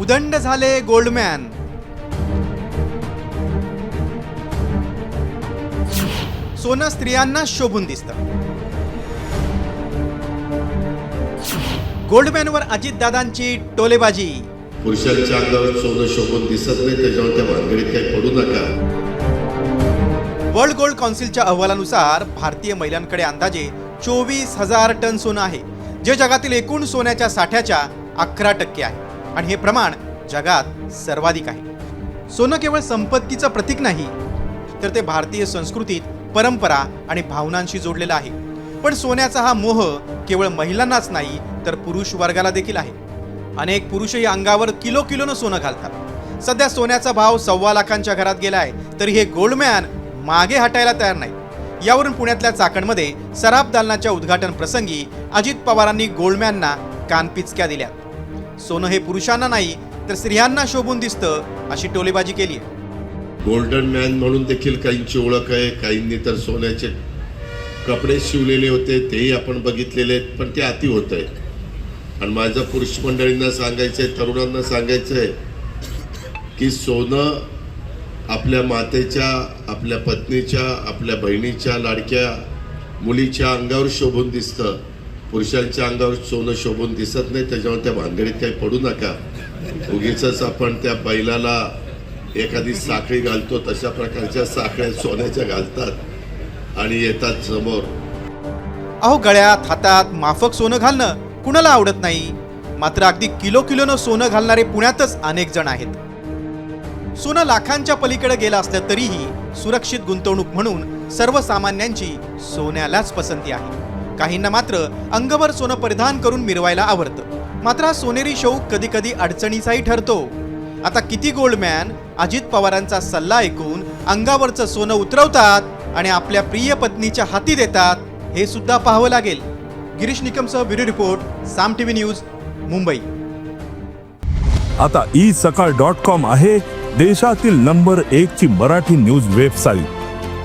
उदंड झाले गोल्डमॅन. सोनं स्त्रियांना शोभून दिसतं. गोल्डमॅनवर अजितदादांची टोलेबाजी. पुरुषांच्या अंगावर सोनं शोभून दिसत नाही त्याच्यावर त्या भानगडीत काही पडू नका. वर्ल्ड गोल्ड काउन्सिलच्या अहवालानुसार भारतीय महिलांकडे अंदाजे चोवीस हजार टन सोनं आहे जे जगातील एकूण सोन्याच्या साठ्याच्या अकरा टक्के आहे. आणि हे प्रमाण जगात सर्वाधिक आहे. सोनं केवळ संपत्तीचं प्रतीक नाही तर ते भारतीय संस्कृतीत परंपरा आणि भावनांशी जोडलेलं आहे. पण सोन्याचा हा मोह केवळ महिलांनाच नाही तर पुरुष वर्गाला देखील आहे. अनेक पुरुषही अंगावर किलो किलोनं सोनं घालतात. सध्या सोन्याचा भाव सव्वा लाखांच्या घरात गेलाय तरी हे गोल्डमॅन मागे हटायला तयार नाही यावरून पुण्यातल्या चाकणमध्ये सराफ दालनाच्या उद्घाटन प्रसंगी अजित पवारांनी गोल्डमॅनना कानपिचक्या दिल्या. सोनं हे पुरुषांना नाही तर स्त्रियांना शोभून दिसतं अशी टोलेबाजी केली आहे. गोल्डन मॅन म्हणून देखील काहींची ओळख आहे. काहींनी तर सोन्याचे कपडे शिवलेले होते तेही आपण बघितलेले आहेत पण ते अति होत आहे आणि माझं पुरुष मंडळींना सांगायचं आहे तरुणांना सांगायचं आहे की सोनं आपल्या मातेच्या आपल्या पत्नीच्या आपल्या बहिणीच्या लाडक्या मुलीच्या अंगावर शोभून दिसतं. पुरुषांच्या अंगावर सोनं शोभून दिसत नाही त्याच्यावर त्या भानगडीत काही पडू नका. उगीच आपण त्या बैलाला एखादी साखळी घालतो तशा प्रकारच्या साखळ्या सोन्याच्या घालतात आणि येतात समोर. अहो गळ्यात हातात माफक सोनं घालणं कुणाला आवडत नाही? मात्र अगदी किलो किलोनं सोनं घालणारे पुण्यातच अनेक जण आहेत. सोनं लाखांच्या पलीकडे गेलं असलं तरीही सुरक्षित गुंतवणूक म्हणून सर्वसामान्यांची सोन्यालाच पसंती आहे. काहींना मात्र अंगभर सोनं परिधान करून मिरवायला आवडतं. मात्र हा सोनेरी शौक कधी कधी अडचणीचाही ठरतो. आता किती गोल्डमॅन अजित पवारांचा सल्ला ऐकून अंगावरचं सोनं उतरवतात आणि आपल्या प्रिय पत्नीच्या हाती देतात हे सुद्धा पाहावं लागेल. Girish निकमसह bureau report Saam TV news Mumbai. आता ई सकाळ डॉट कॉम आहे देशातील नंबर एक ची मराठी न्यूज वेबसाईट.